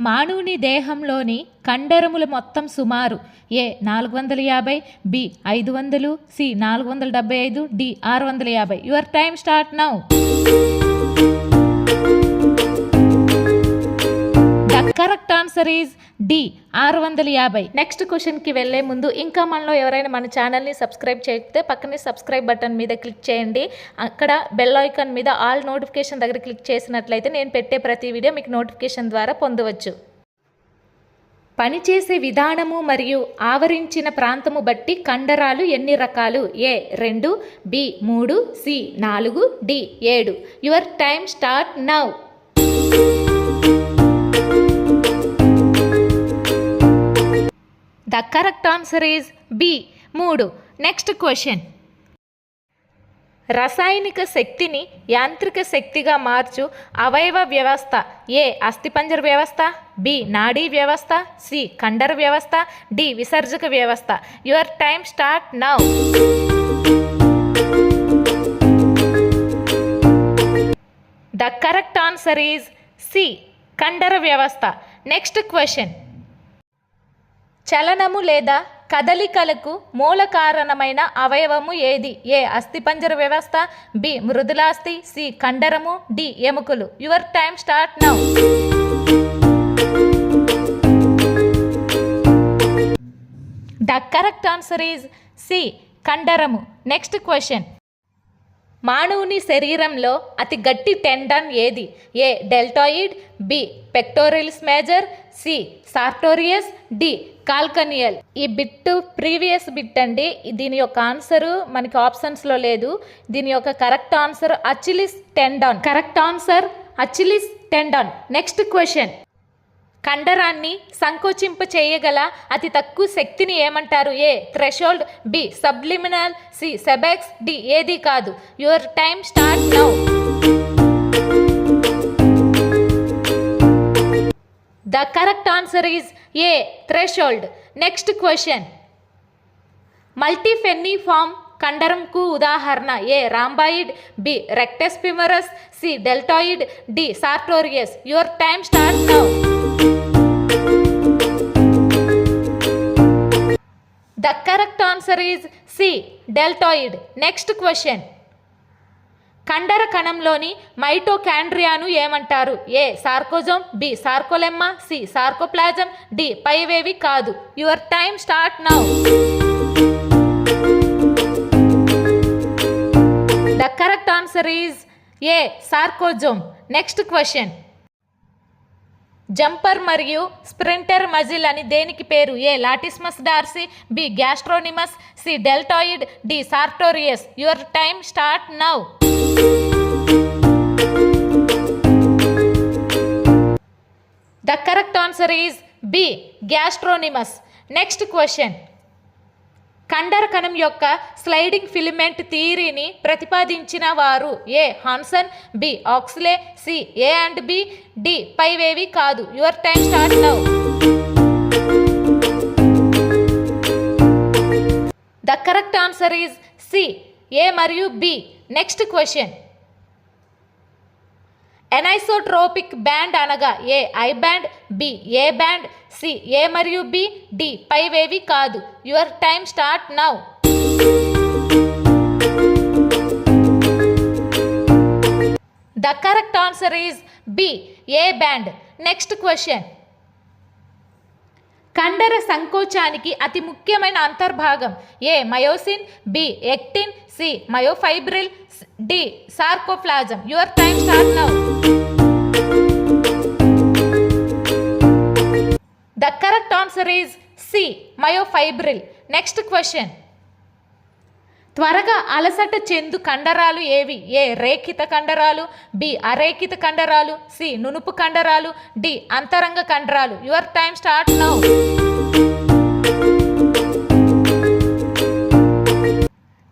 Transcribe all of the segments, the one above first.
మానవుని దేహంలోని కండరములు మొత్తం సుమారు ఏ నాలుగు వందల యాభై బి ఐదు వందలు సి నాలుగు వందల డెబ్బై ఐదు డి ఆరు వందల యాభై. Your time start now. Correct answer is D ఆరు వందల యాభై. నెక్స్ట్ క్వశ్చన్కి వెళ్ళే ముందు ఇంకా మనలో ఎవరైనా మన ఛానల్ని సబ్స్క్రైబ్ చేస్తే పక్కనే సబ్స్క్రైబ్ బటన్ మీద క్లిక్ చేయండి. అక్కడ బెల్ ఐకాన్ మీద ఆల్ నోటిఫికేషన్ దగ్గర క్లిక్ చేసినట్లయితే నేను పెట్టే ప్రతి వీడియో మీకు నోటిఫికేషన్ ద్వారా పొందవచ్చు. పనిచేసే విధానము మరియు ఆవరించిన ప్రాంతము బట్టి కండరాలు ఎన్ని రకాలు? ఏ రెండు బి మూడు సి నాలుగు డి ఏడు. Your time start now the correct answer is B. మూడు. Next question. రసాయనిక శక్తిని యాంత్రిక శక్తిగా మార్చు అవయవ వ్యవస్థ. ఏ. అస్థిపంజర వ్యవస్థ. బి. నాడీ వ్యవస్థ. సి. కండర వ్యవస్థ. డి. విసర్జక వ్యవస్థ. Your time start now. The correct answer is C. కండర వ్యవస్థ. Next question. చలనము లేదా కదలికలకు మూల కారణమైన అవయవము ఏది? ఏ. అస్థిపంజర వ్యవస్థ బి. మృదులాస్థి సి. కండరము డి. ఎముకలు. Your time start now the correct answer is C కండరము next question మానవుని శరీరంలో అతి గట్టి టెండన్ ఏది? A. Deltoid B. Pectoralis major C. Sartorius D. Calcaneal. ఈ బిట్ ప్రీవియస్ బిట్ అండి. దీని యొక్క ఆన్సరు మనకి ఆప్షన్స్లో లేదు. దీని యొక్క correct answer Achilles tendon. Correct answer Achilles tendon. Next question. కండరాన్ని సంకోచింప చేయగల అతి తక్కువ శక్తిని ఏమంటారు? A threshold B subliminal C సెబెక్స్ D ఏది కాదు. Your time start now the correct answer is A threshold next question multipenniform కండరంకు ఉదాహరణ. A rhomboid B rectus femoris C deltoid D sartorius your time start now the correct answer is C deltoid next question కండర కణంలోని మైటోకాండ్రియాను ఏమంటారు? A sarcosome B sarcolemma C sarcoplasm D పైవేవి కాదు. Your time start now the correct answer is A sarcosome next question jumper మరియు sprinter muscle అని దేనికి పేరు? A latissimus dorsi B gastrocnemius C deltoid D sartorius. Your time start now. The correct answer is B gastrocnemius. Next question. కండర కణం యొక్క sliding filament థియరీని ప్రతిపాదించిన వారు A. Hanson B. Huxley C. A and B. D. పైవేవి కాదు. Your time start now. The correct answer is C. A మరియు B. Next question. Anisotropic band అనగా A? I band B? A band C? A మరియు B? D? పైవేవి కాదు. Your time start now. The correct answer is B. A band. Next question. కండర సంకోచానికి అతి ముఖ్యమైన అంతర్భాగం A myosin B actin C myofibril D sarcoplasm. Your time start now the correct answer is C myofibril. Next question త్వరగా అలసట చెందు కండరాలు ఏవి? ఏ రేఖిత కండరాలు బి అరేఖిత కండరాలు సి నునుపు కండరాలు డి అంతరంగ కండరాలు. Your time start now.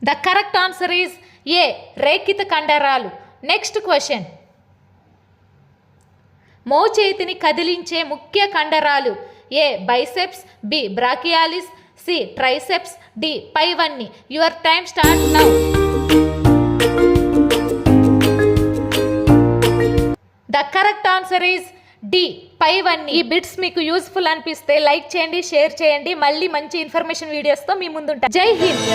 The correct answer is A రేఖిత కండరాలు. Next question. మోచేతిని కదిలించే ముఖ్య కండరాలు A biceps B brachialis C triceps D పైవన్నీ your time start now. The correct answer is D పైవన్నీ ఈ బిట్స్ మీకు యూస్ఫుల్ అనిపిస్తే లైక్ చేయండి షేర్ చేయండి. మళ్ళీ మంచి ఇన్ఫర్మేషన్ వీడియోస్తో మీ ముందుంటా. జై హింద్.